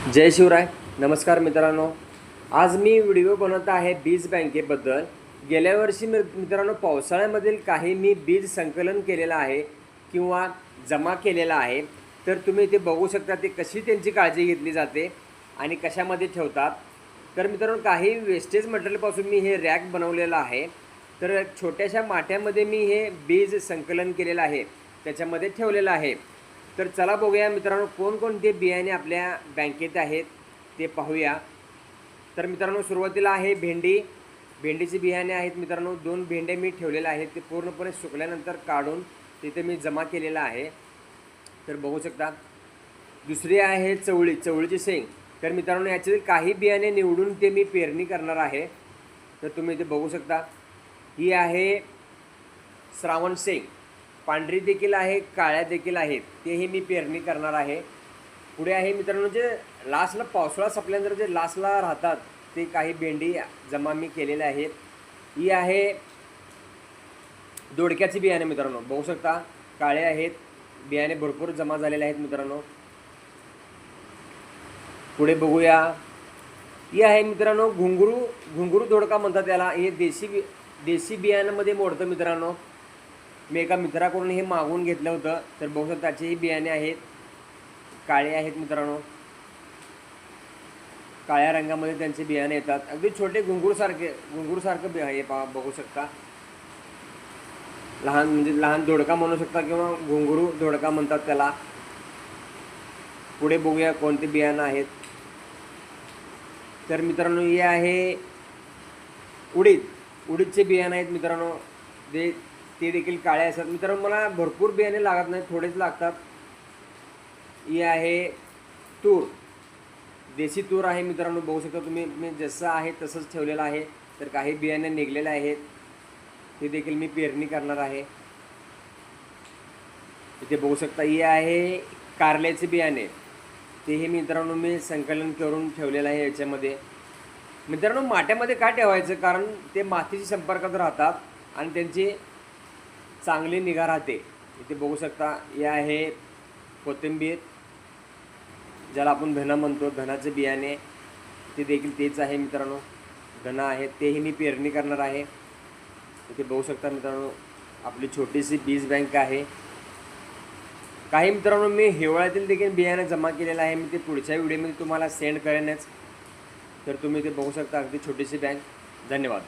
जय शिवराय. नमस्कार मित्रांनो. आज मी व्हिडिओ बनवत आहे बीज बँकेबद्दल. गेल्या वर्षी मित्रांनो पावसाळ्यामधील काही मी बीज संकलन केलेलं आहे किंवा जमा केलेला आहे. तर तुम्ही ते बघू शकता ते कशी त्यांची काळजी घेतली जाते आणि कशामध्ये ठेवतात. तर मित्रांनो काही वेस्टेज मटेरियलपासून मी हे रॅक बनवलेलं आहे. तर छोट्याशा माठ्यामध्ये मी हे बीज संकलन केलेलं आहे. त्याच्यामध्ये ठेवलेलं आहे. तर चला बघूया मित्रांनो कोणकोणते बियाणे आपल्या बँकेत आहेत ते पाहूया. तर मित्रांनो सुरुवातीला आहे भेंडी. भेंडीचे बियाणे आहेत मित्रांनो दोन भेंडे मी ठेवलेले आहेत ते पूर्णपणे सुकल्यानंतर काढून तिथे मी जमा केलेलं आहे. तर बघू शकता दुसरी आहे चवळी चवळीची शेंग. तर मित्रांनो याच्यातील काही बियाणे निवडून ते मी पेरणी करणार आहे. तर तुम्ही इथे बघू शकता ही आहे श्रावण शेंग. पांढरी देखील आहे काळ्या देखील आहेत तेही मी पेरणी करणार आहे. पुढे आहे मित्रांनो जे लास्टला पावसाळा संपल्यानंतर जे लास्टला राहतात ते काही भेंडी जमा मी केलेल्या आहेत. ही आहे दोडक्याचे बियाणे मित्रांनो बघू शकता काळे आहेत बियाणे भरपूर जमा झालेले आहेत मित्रांनो. पुढे बघूया. ही आहे मित्रांनो घुंगरू घुंगरू दोडका म्हणतात त्याला हे देशी बि देशी बियाण्यामध्ये मोडतं मित्रांनो. मी एका मित्राकडून हे मागून घेतलं होतं तर बघू शकता त्याचेही बियाणे आहेत. काळे आहेत मित्रांनो. काळ्या रंगामध्ये त्यांचे बियाणे येतात. अगदी छोटे घुंगूरसारखे घुंगूरसारखं बिया हे पा बघू शकता. लहान म्हणजे लहान दोडका म्हणू शकता किंवा घुंगरू दोडका म्हणतात त्याला. पुढे बघूया कोणते बियाणं आहेत. तर मित्रांनो हे आहे उडीद. उडीदचे बियाणं आहेत मित्रांनो. ते ते देखील काळे असतात. मित्रांनो मला भरपूर बियाणे लागत नाही थोडेच लागतात. ही आहे तूर. देशी तूर आहे मित्रांनो बघू शकता तुम्ही. मी जसं आहे तसंच ठेवलेलं आहे. तर काही बियाणे निघलेले आहेत. ते देखील मी पेरणी करणार आहे. इथे बघू शकता ही आहे कारल्याचे बियाणे. तेही मित्रांनो मी संकलन करून ठेवलेलं आहे याच्यामध्ये. मित्रांनो माट्यामध्ये का ठेवायचं? कारण ते मातीच्या संपर्कात राहतात आणि त्यांची चांगली निगा राहते. इथे बघू शकता हे आहे कोथिंबीर ज्याला आपण धना म्हणतो. धनाचे बियाणे ते देखील तेच आहे मित्रांनो. धना आहे तेही मी पेरणी करणार आहे. इथे बघू शकता मित्रांनो आपली छोटीशी बीज बँक आहे. काही मित्रांनो मी हिवाळ्यातील देखील बियाणं जमा केलेलं आहे. मी ते पुढच्या व्हिडिओमध्ये तुम्हाला सेंड करेनच. तर तुम्ही ते बघू शकता अगदी छोटीशी बँक. धन्यवाद.